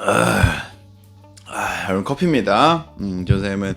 아, 여러분 커피입니다. 음, 조쌤은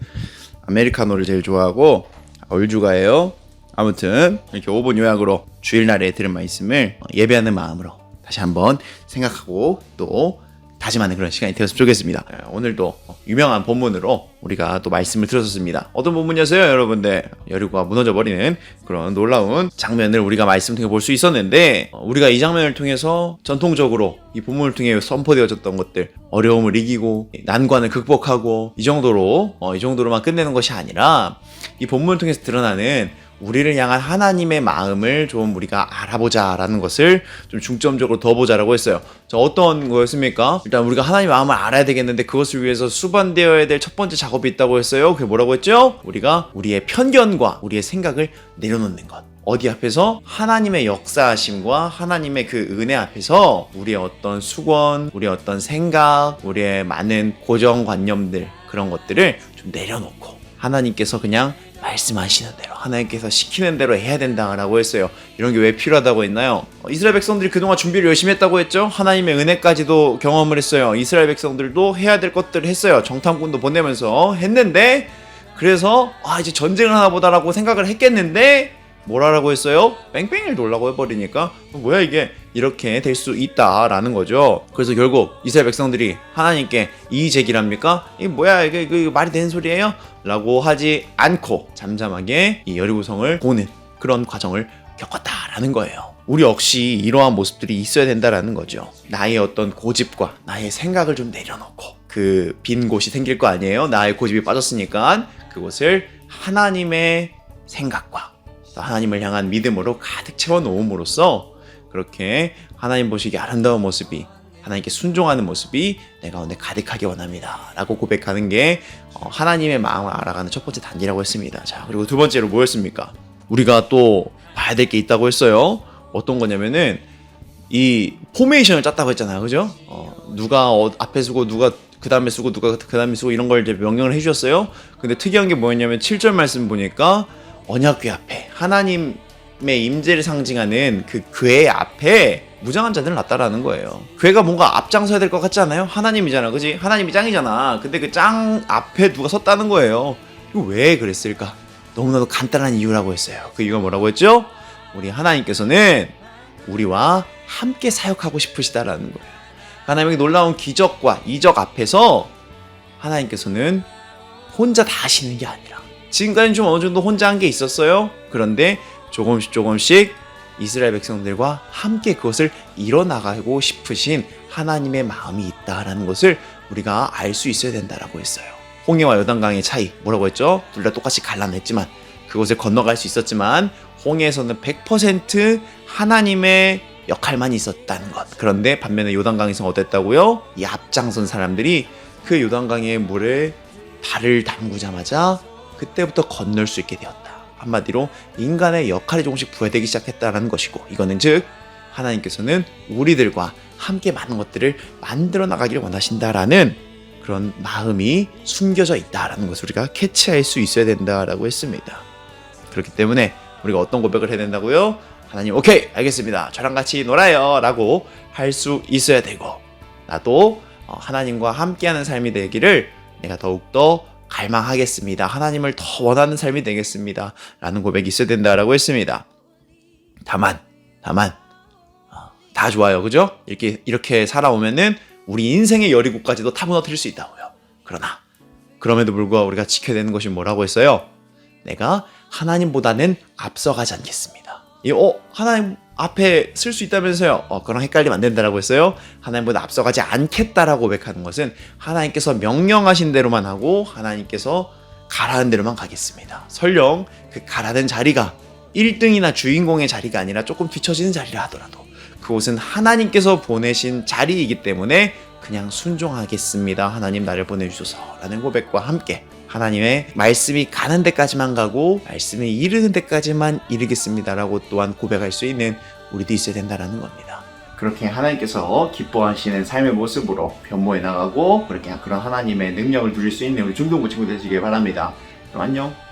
아메리카노를 제일 좋아하고 얼주가예요. 아무튼 이렇게 5분 요약으로 주일날에 들은 말씀을 예배하는 마음으로 다시 한번 생각하고 또 다짐하는 그런 시간이 되었으면 좋겠습니다. 예, 오늘도 유명한 본문으로 우리가 또 말씀을 들었었습니다. 어떤 본문이었어요, 여러분들? 여리고가 무너져 버리는 그런 놀라운 장면을 우리가 말씀 통해 볼 수 있었는데 어, 우리가 이 장면을 통해서 전통적으로 이 본문을 통해 선포되어졌던 것들 어려움을 이기고 난관을 극복하고 이 정도로 어, 이 정도로만 끝내는 것이 아니라 이 본문을 통해서 드러나는 우리를 향한 하나님의 마음을 좀 우리가 알아보자라는 것을 좀 중점적으로 더 보자라고 했어요. 자, 어떤 거였습니까? 일단 우리가 하나님의 마음을 알아야 되겠는데 그것을 위해서 수반되어야 될 첫 번째 작업이 있다고 했어요. 그게 뭐라고 했죠? 우리가 우리의 편견과 우리의 생각을 내려놓는 것. 어디 앞에서 하나님의 역사하심과 하나님의 그 은혜 앞에서 우리의 어떤 수건, 우리의 어떤 생각, 우리의 많은 고정관념들 그런 것들을 좀 내려놓고 하나님께서 그냥 말씀하시는 대로 하나님께서 시키는 대로 해야 된다라고 했어요. 이런 게 왜 필요하다고 했나요? 어, 이스라엘 백성들이 그동안 준비를 열심히 했다고 했죠. 하나님의 은혜까지도 경험을 했어요. 이스라엘 백성들도 해야 될 것들을 했어요. 정탐꾼도 보내면서 했는데 그래서 아 이제 전쟁을 하나 보다라고 생각을 했겠는데 뭐라라고 했어요? 뺑뺑이를 돌라고 해버리니까 뭐야 이게 이렇게 될 수 있다라는 거죠. 그래서 결국 이스라엘 백성들이 하나님께 이의 제기를 합니까? 이게 뭐야 이게, 이게 말이 되는 소리예요? 라고 하지 않고 잠잠하게 이 여리고성을 보는 그런 과정을 겪었다라는 거예요. 우리 역시 이러한 모습들이 있어야 된다라는 거죠. 나의 어떤 고집과 나의 생각을 좀 내려놓고 그 빈 곳이 생길 거 아니에요? 나의 고집이 빠졌으니까 그곳을 하나님의 생각과 또 하나님을 향한 믿음으로 가득 채워 놓음으로써 그렇게 하나님 보시기 아름다운 모습이 하나님께 순종하는 모습이 내 가운데 가득하게 원합니다. 라고 고백하는 게 어, 하나님의 마음을 알아가는 첫 번째 단계라고 했습니다. 자, 그리고 두 번째로 뭐였습니까? 우리가 또 봐야 될 게 있다고 했어요. 어떤 거냐면은 이 포메이션을 짰다고 했잖아요. 그죠? 어, 누가 어, 앞에 쓰고 누가 그 다음에 쓰고 누가 그 다음에 쓰고 이런 걸 이제 명령을 해주셨어요. 근데 특이한 게 뭐였냐면 7절 말씀 보니까 언약궤 앞에 하나님 의 임재를 상징하는 그궤 앞에 무장한 자들을 놨다라는 거예요. 궤가 뭔가 앞장서야 될 것 같지 않아요? 하나님이잖아, 그지? 하나님이 짱이잖아. 근데 그 짱 앞에 누가 섰다는 거예요. 이거 왜 그랬을까? 너무나도 간단한 이유라고 했어요. 그 이유가 뭐라고 했죠? 우리 하나님께서는 우리와 함께 사역하고 싶으시다라는 거예요. 하나님의 놀라운 기적과 이적 앞에서 하나님께서는 혼자 다 하시는 게 아니라 지금까지는 좀 어느 정도 혼자 한 게 있었어요. 그런데 조금씩 조금씩 이스라엘 백성들과 함께 그것을 이뤄나가고 싶으신 하나님의 마음이 있다라는 것을 우리가 알 수 있어야 된다라고 했어요. 홍해와 요단강의 차이 뭐라고 했죠? 둘 다 똑같이 갈라냈지만 그곳을 건너갈 수 있었지만 홍해에서는 100% 하나님의 역할만 있었다는 것. 그런데 반면에 요단강에서 어땠다고요? 이 앞장선 사람들이 그 요단강의 물에 발을 담그자마자 그때부터 건널 수 있게 되었다. 한마디로 인간의 역할이 조금씩 부여되기 시작했다는 것이고 이거는 즉 하나님께서는 우리들과 함께 많은 것들을 만들어 나가기를 원하신다라는 그런 마음이 숨겨져 있다라는 것을 우리가 캐치할 수 있어야 된다라고 했습니다. 그렇기 때문에 우리가 어떤 고백을 해야 된다고요? 하나님 오케이 알겠습니다. 저랑 같이 놀아요 라고 할 수 있어야 되고 나도 어, 하나님과 함께하는 삶이 되기를 내가 더욱더 갈망하겠습니다. 하나님을 더 원하는 삶이 되겠습니다. 라는 고백이 있어야 된다라고 했습니다. 다만, 다만, 어, 다 좋아요. 그죠? 이렇게, 이렇게 살아오면은 우리 인생의 여리고까지도 타 무너뜨릴 수 있다고요. 그러나, 그럼에도 불구하고 우리가 지켜야 되는 것이 뭐라고 했어요? 내가 하나님보다는 앞서가지 않겠습니다. 이, 어, 하나님 앞에 쓸 수 있다면서요? 어, 그랑 헷갈리면 안 된다라고 했어요. 하나님보다 앞서가지 않겠다라고 고백하는 것은 하나님께서 명령하신 대로만 하고 하나님께서 가라는 대로만 가겠습니다. 설령 그 가라는 자리가 1등이나 주인공의 자리가 아니라 조금 뒤처지는 자리라 하더라도 그곳은 하나님께서 보내신 자리이기 때문에 그냥 순종하겠습니다. 하나님 나를 보내주소서라는 고백과 함께 하나님의 말씀이 가는 데까지만 가고 말씀이 이르는 데까지만 이르겠습니다라고 또한 고백할 수 있는 우리도 있어야 된다라는 겁니다. 그렇게 하나님께서 기뻐하시는 삶의 모습으로 변모해 나가고 그렇게 그런 하나님의 능력을 누릴 수 있는 우리 중동부 친구 되시길 바랍니다. 그럼 안녕.